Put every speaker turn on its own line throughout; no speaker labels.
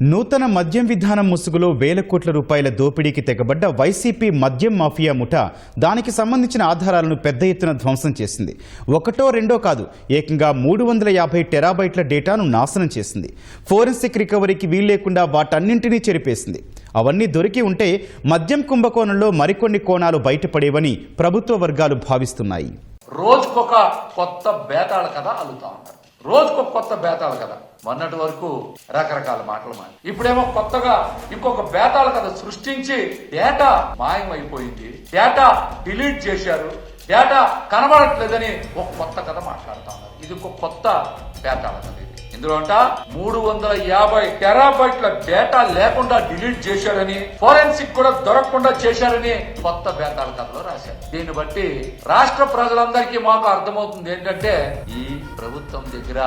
నూతన మద్యం విధానం ముసుగులో వేల కోట్ల రూపాయల దోపిడీకి తెగబడ్డ వైసీపీ మద్యం మాఫియా ముఠా దానికి సంబంధించిన ఆధారాలను పెద్ద ఎత్తున ధ్వంసం చేసింది. ఒకటో రెండో కాదు ఏకంగా మూడు వందల యాభై టెరాబైట్ల డేటాను నాశనం చేసింది. ఫోరెన్సిక్ రికవరీకి వీల్లేకుండా వాటన్నింటినీ చెరిపేసింది. అవన్నీ దొరికి ఉంటే మద్యం కుంభకోణంలో మరికొన్ని కోణాలు బయటపడేవని ప్రభుత్వ వర్గాలు భావిస్తున్నాయి.
రోజుకొక కొత్త బేతాళ కథ అల్లుతా ఉంటారు. రోజుకొక కొత్త బేతాళ కథ మొన్నటి వరకు రకరకాల మాటలు మాట ఇప్పుడేమో కొత్తగా ఇంకొక బేతాల కథ సృష్టించి డేటా మాయం అయిపోయింది డేటా డిలీట్ చేశారు. డేటా కనబడట్లేదని ఒక కొత్త కథ మాట్లాడుతా ఉన్నారు. ఇది ఒక కొత్త బేతాల కథ ఇందులో అంట మూడు వందల యాభై టెరాబైట్ల డేటా లేకుండా డిలీట్ చేశారని ఫోరెన్సిక్ కూడా దొరకకుండా చేశారని కొత్త బేతాల కథలో రాశారు. దీన్ని బట్టి రాష్ట్ర ప్రజలందరికీ మాకు అర్థమవుతుంది ఏంటంటే ఈ ప్రభుత్వం దగ్గర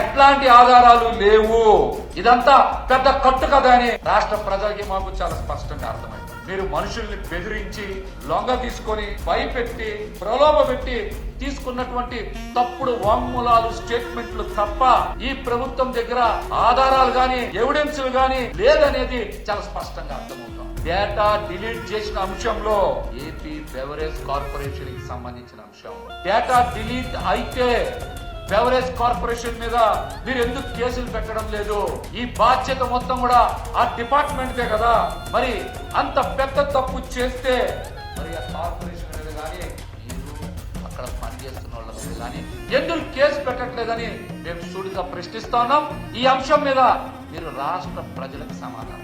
ఎట్లాంటి ఆధారాలు లేవు. ఇదంతా పెద్ద కట్టు కదా అని రాష్ట్ర ప్రజలకి మాకు చాలా స్పష్టంగా అర్థమైంది. మీరు మనుషుల్ని బెదిరించి లొంగ తీసుకొని భయపెట్టి ప్రలోభ పెట్టి తీసుకున్నటువంటి తప్పుడు వాంగ్మూలాలు స్టేట్మెంట్లు తప్ప ఈ ప్రభుత్వం దగ్గర ఆధారాలు గాని ఎవిడెన్స్లు గాని లేదనేది చాలా స్పష్టంగా అర్థమవుతుంది. డేటా డిలీట్ చేసిన అంశంలో ఏపీ బెవరేజ్ కార్పొరేషన్కి సంబంధించిన అంశం. డేటా డిలీట్ అయితే బెవరేజ్ కార్పొరేషన్ మీద మీరు ఎందుకు కేసులు పెట్టడం లేదు? ఈ బాధ్యత మొత్తం కూడా ఆ డిపార్ట్మెంట్దే కదా? మరి అంత పెద్ద తప్పు చేస్తే మరి ఆ కార్పొరేషన్ మీద కానీ మీరు అక్కడ పనిచేస్తున్న వాళ్ళ మీద కానీ ఎందుకు కేసు పెట్టట్లేదని మేము సూటిగా ప్రశ్నిస్తా ఉన్నాం. ఈ అంశం మీద మీరు రాష్ట్ర ప్రజలకు సమాధానం